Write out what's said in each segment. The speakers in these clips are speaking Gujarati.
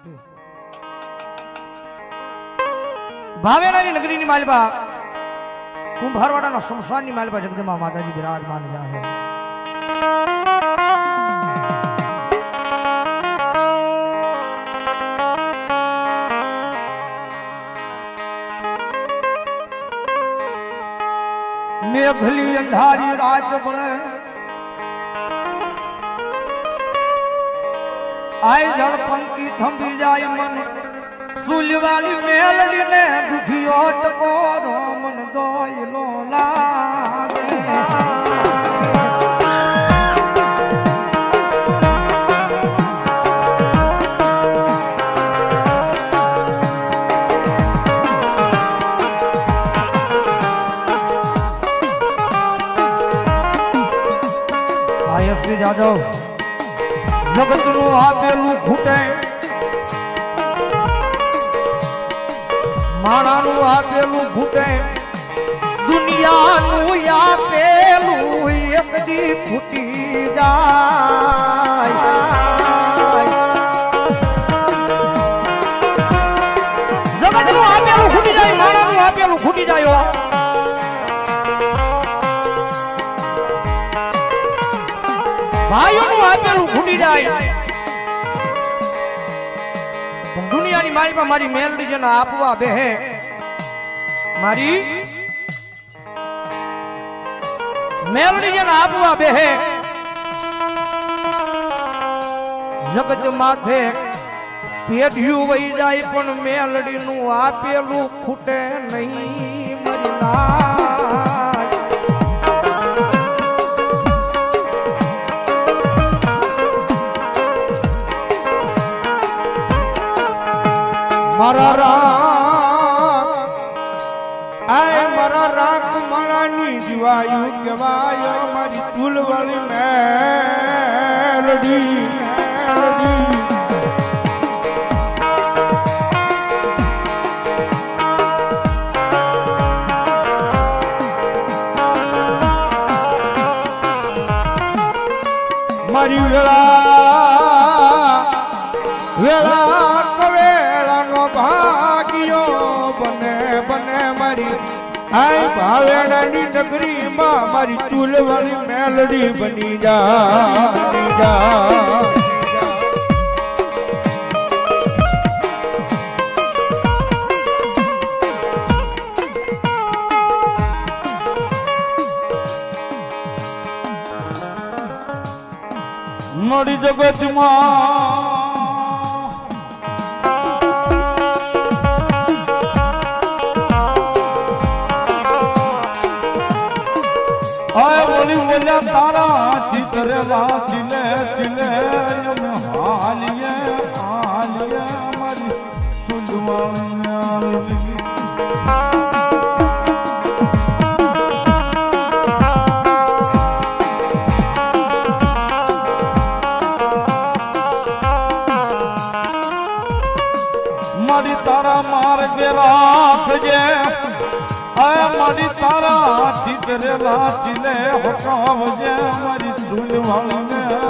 મોટી ભાવેરાની નગરીની માલબા, કુંભારવાડાના શમશાનની માલબા જગદંબા માતાજી બિરાજમાન જાહે મેઘલી અંધારી રાત બને આય જળ પંકી થંભી જાય મન. સુલવાળી મેલડી ને દુખિયો ટકોરો મન દોયલો લાગે. જાદવ જગતનું આપેલું ખૂટે માણાનું આપેલું ખૂટે દુનિયાનું આપેલું એક દી ફૂટી જાય. ભાઈઓનું આપેલું ભૂલી જાય દુનિયાની મારી મારી મેલડી જેને આપવા બેહે. મારી મેલડી જેને આપવા બેહે. જગત માથે પેઢ્યું વહી જાય પણ મેલડીનું આપેલું ખૂટે નહીં. વેળા વેળા કવેળાનો ભાગ્યો બને બને મારી. આય ભાવેડાની નગરીમાં મારી ચૂલવાળી મેલડી બની જા જા. મારી જગતમાં. બોલી બોલ્યા તારા ચિતરે વાંચીલે ચીલે અમે હાલીએ હાલીએ સુંદમાં તારા ચિતરે લાચીલે હોકાવજે મારી ધૂલવાળીને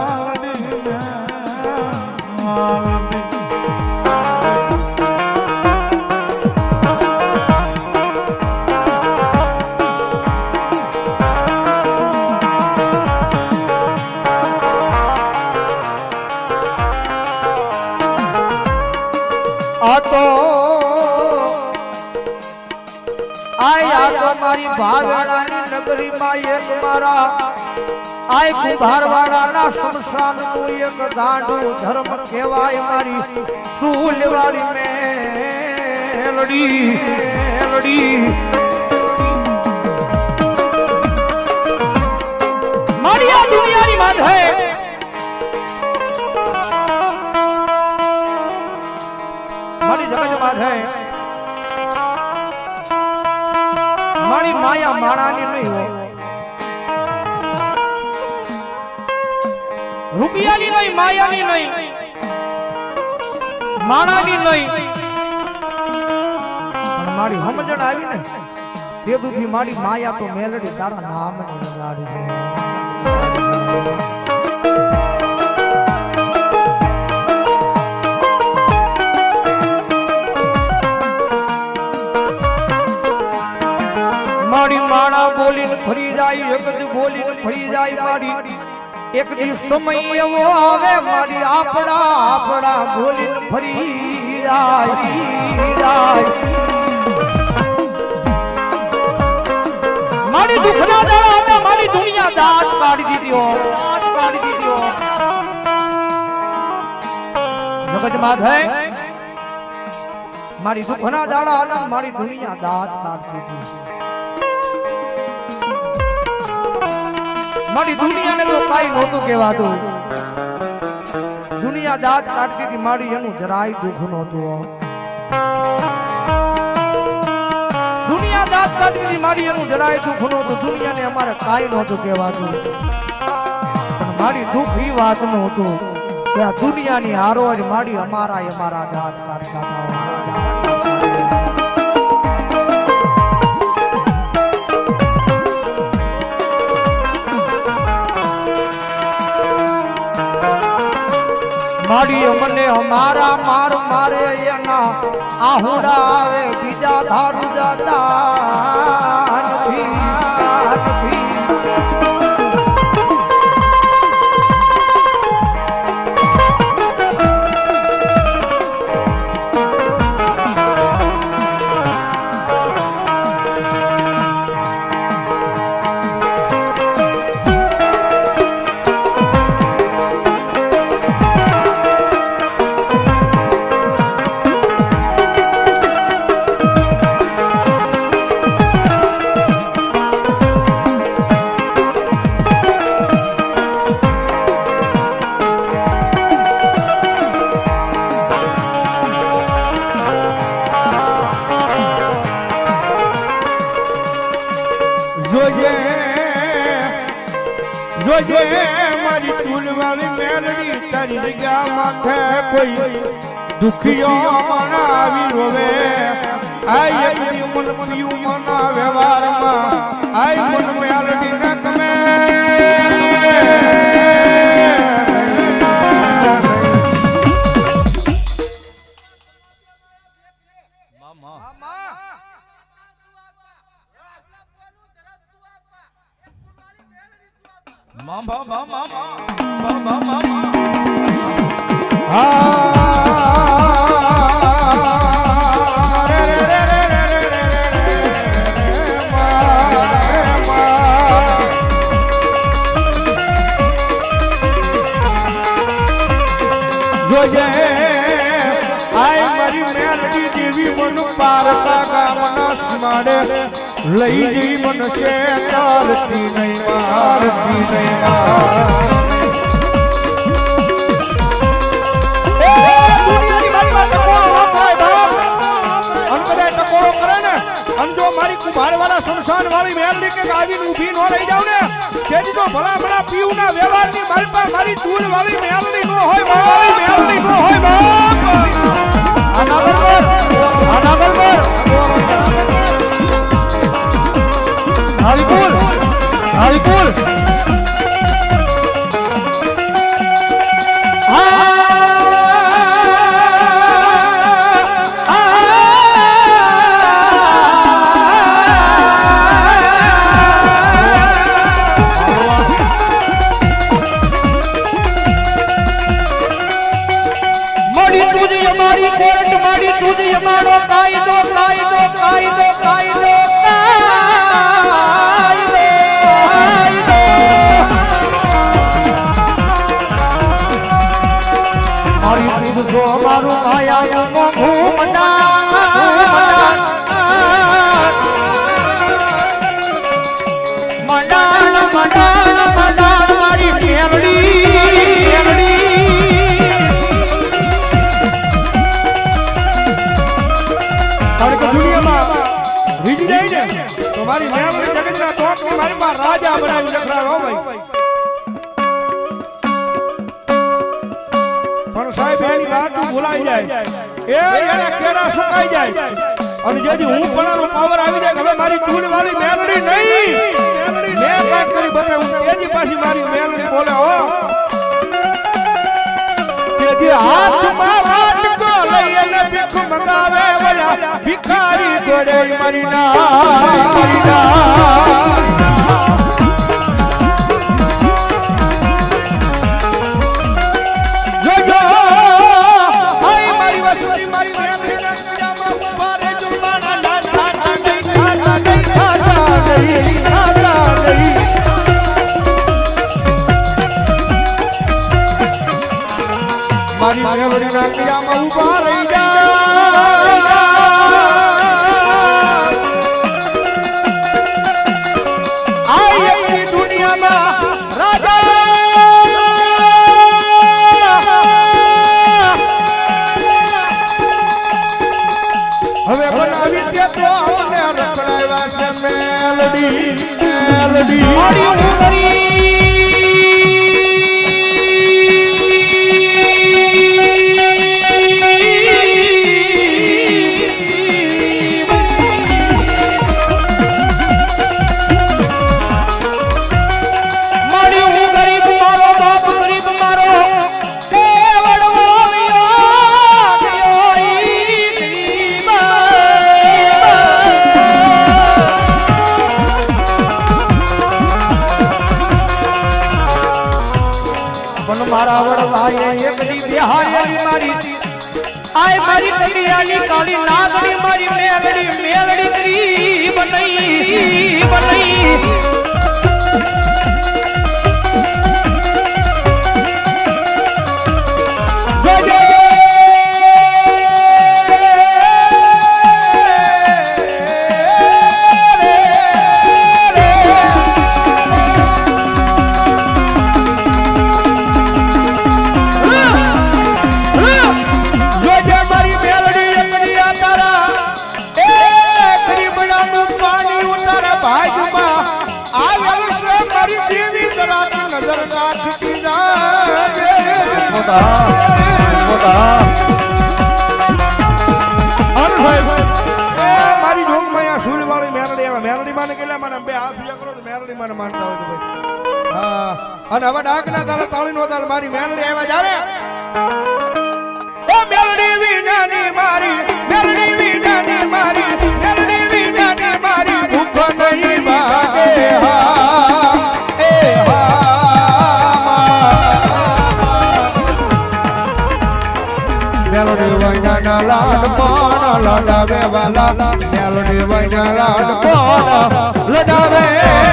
ભાવેડાની નગરીમાં એક મારા આય કુંભારવાડાના સ્મશાનનું એક દાંડું ધર્મ કહેવાય મારી સુલવાળી મેલડી મેલડી. મારી દુનિયાની માધ હે મારી જગત માધ મારી માયા માણાની નહીં હોય. રૂપિયાની નહીં, માયાની નહીં. માણાની નહીં. મારી સમજણ આવી ને, તે દુખી મારી માયા તો મેલડી તારા નામની લગાડી જાય એક દી બોલી ફરી જાય મારી. એક દી સમય એવો આવે, મારી આપડા આપડા બોલી ફરી જાય મારી દુખના દાડા હતા, મારી દુનિયા દાંત કાઢી દીધો, દાંત કાઢી દીધો. હો જગતમાં મારી દુખના દાડા હતા, મારી દુનિયા દાંત કાઢી દીધી. મારી દુનિયાને તો કાઈ નહોતું કહેવાતું. દુનિયા દાંત કાઢતી હતી, મારી એનું જરાય દુઃખ નહોતું દુનિયા દાંત કાઢતી હતી, મારી એનું જરાય દુઃખ નહોતું. દુનિયાને અમારે કાઈ નહોતું કહેવાતું. પણ મારી દુઃખ એ વાતનું હતું કે આ દુનિયાની હારો જ મારી અમારા અમારા દાંત કાઢતા હતા માડી અમને અમારા માર મારે એના આહુડા આવે બીજા ધારું જતા. you. લઈ ગઈ બનશે તારતી નહીં મારતી નહીં માર સંસાર વાળી મેલની કે પર હરિકુલ હરિકુલ જાય ને તો મારી મેમરી જગતના ટોપ મારી માં રાજા બનાવી નખરાવે હો ભાઈ. પણ સાહેબ એની વાત ભૂલાઈ જાય. એ એના કેળા સુકાઈ જાય. અને જેથી હું પણાનો પાવર આવી જાય હવે મારી ચૂલ વાળી મેમરી નહીં. મેં કાંઈક કરી બતાવ્યું તેજી પાછી મારી મેમરી બોલે હો. તેથી હાથમાં વાટકો લઈ અને ભીખ મંગાવે ભિખારી ગોડે મરી ના મારી મેળવડી ના ક્રિયામાં ઊભા રહી જા મારા વડવાએ એકલી બિહારી મારી. આય મારી કડિયાની કાળી નાગડી મારી મેલડી મેલડી કરી બનાઈ બનાઈ. મેરડી માને કેટલા માને? બે હાથ બીજા કરો તો મેરડી માને માનતા હોય ભાઈ. અને હવે ડાકના તારે તાળી નો તાર, મારી મેરડી આવ્યા જાવે ઓ મેરડી વિનાની મારી, મેરડી વિનાની મારી લાડ કોણ લડાવે વાલા મેલડી વૈના લાડ કોણ લડાવે